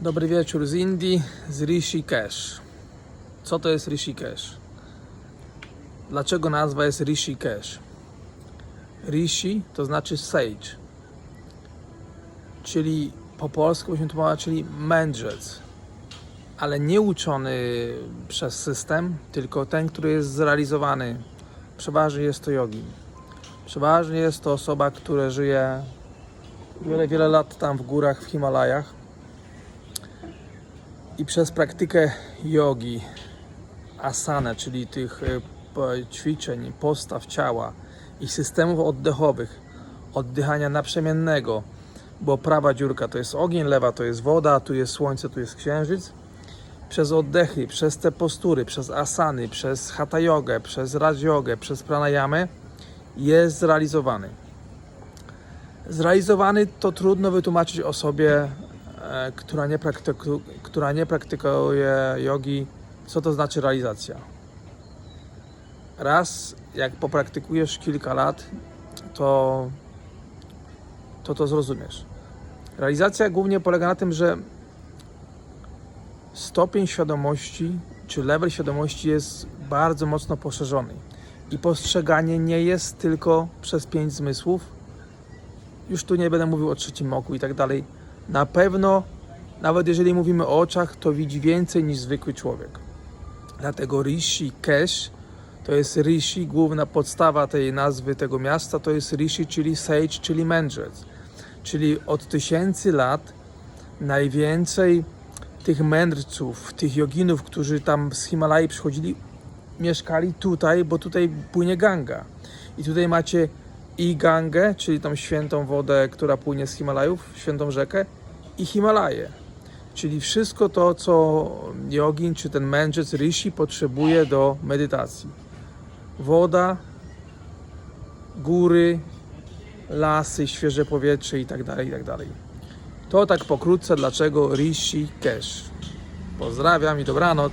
Dobry wieczór z Indii, z Rishikesh. Co to jest Rishikesh? Dlaczego nazwa jest Rishikesh? Rishi to znaczy sage, czyli po polsku byśmy tłumaczyli mędrzec, ale nie uczony przez system, tylko ten, który jest zrealizowany. Przeważnie jest to jogi. Przeważnie jest to osoba, która żyje wiele, wiele lat tam w górach, w Himalajach i przez praktykę jogi, asana, czyli tych e, ćwiczeń, postaw ciała i systemów oddechowych, oddychania naprzemiennego, bo prawa dziurka to jest ogień, lewa to jest woda, tu jest słońce, tu jest księżyc. Przez oddechy, przez te postury, przez asany, przez hatha jogę, przez raj jogę, przez pranayamę jest zrealizowany. Zrealizowany to trudno wytłumaczyć osobie, która nie, praktyku, która nie praktykuje jogi, co to znaczy realizacja. Raz, jak popraktykujesz kilka lat, to to, to zrozumiesz. Realizacja głównie polega na tym, że stopień świadomości czy level świadomości jest bardzo mocno poszerzony i postrzeganie nie jest tylko przez pięć zmysłów, już tu nie będę mówił o trzecim oku i tak dalej. Na pewno, nawet jeżeli mówimy o oczach, to widzi więcej niż zwykły człowiek. Dlatego Rishi Kesh to jest Rishi, główna podstawa tej nazwy tego miasta to jest Rishi, czyli sage, czyli mędrzec. Czyli od tysięcy lat najwięcej tych mędrców, tych joginów, którzy tam z Himalai przychodzili, mieszkali tutaj, bo tutaj płynie Ganga. I tutaj macie i Gangę, czyli tą świętą wodę, która płynie z Himalajów, świętą rzekę, i Himalaje. Czyli wszystko to, co jogin czy ten mędrzec rishi potrzebuje do medytacji. Woda, góry, lasy, świeże powietrze i tak dalej, i tak. To tak pokrótce, dlaczego Rishi Kesh. Pozdrawiam i dobranoc.